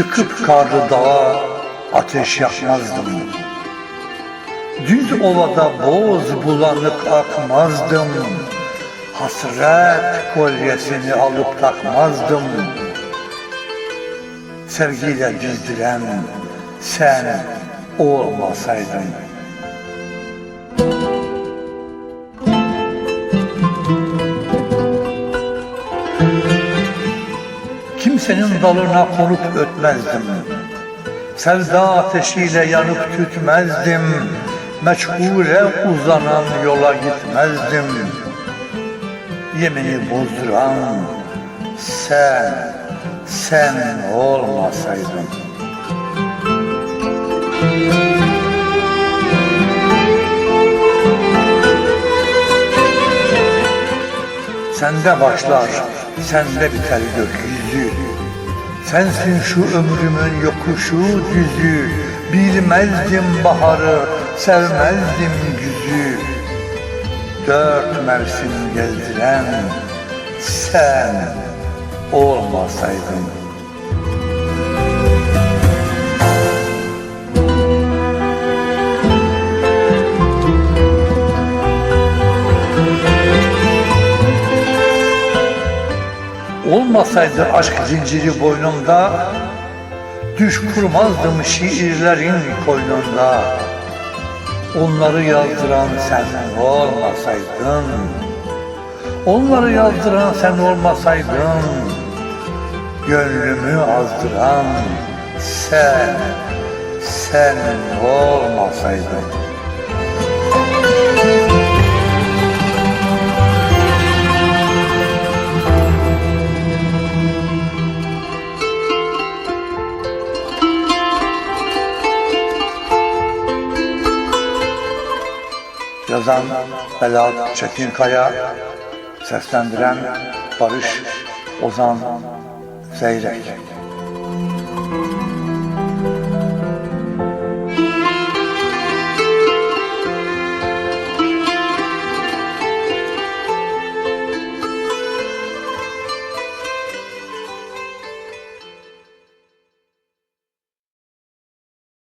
Çıkıp karlı dağa ateş yakmazdım. Düz ovada boz bulanık akmazdım. Hasret kolyesini alıp takmazdım. Sevgiyle düzdüren sen olmasaydın. Kimsenin dalına konup ötmezdim. Sevda ateşiyle yanıp tütmezdim. Meçhure uzanan yola gitmezdim. Yemini bozduran sen, sen olmasaydın. Sende başlar, sende biter gökyüzü. Sensin şu ömrümün yokuşu düzü. Bilmezdim baharı, sevmezdim güzü. Dört mevsim gezdiren sen olmasaydın. Olmasaydı aşk zinciri boynumda Düş kurmazdım şiirlerin koynunda. Onları yazdıran sen olmasaydın Onları yazdıran sen olmasaydın Gönlümü azdıran sen Sen olmasaydın Yazan Belat Çetinkaya, seslendiren Barış Ozan Zeyrek.